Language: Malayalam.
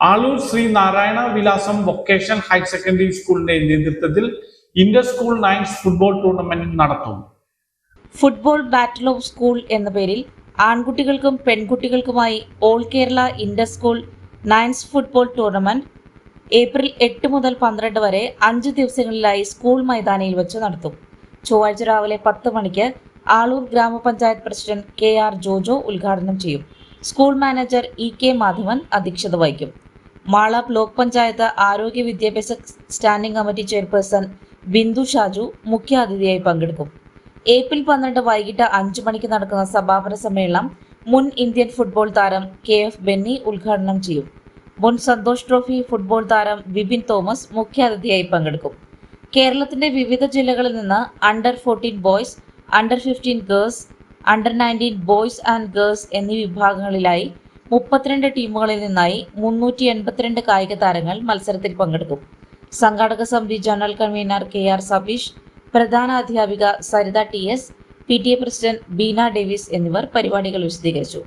ആളൂർ ശ്രീ നാരായണ വിലാസം വൊക്കേഷൻ ഹയർ സെക്കൻഡറി സ്കൂളിന്റെ നേതൃത്വത്തിൽ inter school nines football tournament നടത്തും. ഫുട്ബോൾ ബാറ്റിൽ ഓഫ് സ്കൂൾ എന്ന പേരിൽ ആൺകുട്ടികൾക്കും പെൺകുട്ടികൾക്കുമായി all Kerala inter school nines football tournament April എട്ട് മുതൽ പന്ത്രണ്ട് വരെ അഞ്ച് ദിവസങ്ങളിലായി സ്കൂൾ മൈതാനിയിൽ വെച്ച് നടത്തും. ചൊവ്വാഴ്ച രാവിലെ പത്ത് മണിക്ക് ആളൂർ ഗ്രാമപഞ്ചായത്ത് പ്രസിഡന്റ് കെ ആർ ജോജോ ഉദ്ഘാടനം ചെയ്യും. School manager E K Madhavan അധ്യക്ഷത വഹിക്കും. മാള ബ്ലോക്ക് പഞ്ചായത്ത് ആരോഗ്യ വിദ്യാഭ്യാസ standing committee chairperson Bindu Shaju മുഖ്യാതിഥിയായി പങ്കെടുക്കും. ഏപ്രിൽ പന്ത്രണ്ട് വൈകിട്ട് അഞ്ചു മണിക്ക് നടക്കുന്ന സമാപന സമ്മേളനം മുൻ ഇന്ത്യൻ ഫുട്ബോൾ താരം കെ എഫ് ബെന്നി ഉദ്ഘാടനം ചെയ്യും. മുൻ സന്തോഷ് ട്രോഫി ഫുട്ബോൾ താരം വിപിൻ തോമസ് മുഖ്യാതിഥിയായി പങ്കെടുക്കും. കേരളത്തിന്റെ വിവിധ ജില്ലകളിൽ നിന്ന് under fourteen boys under fifteen girls under nineteen boys and girls എന്നീ വിഭാഗങ്ങളിലായി മുപ്പത്തിരണ്ട് ടീമുകളിൽ നിന്നായി മുന്നൂറ്റി എൺപത്തിരണ്ട് കായിക താരങ്ങൾ മത്സരത്തിൽ പങ്കെടുക്കും. സംഘാടക സമിതി general convener K R Sabeesh പ്രധാന അധ്യാപിക Saritha T S P T A president Beena Davis എന്നിവർ പരിപാടികൾ വിശദീകരിച്ചു.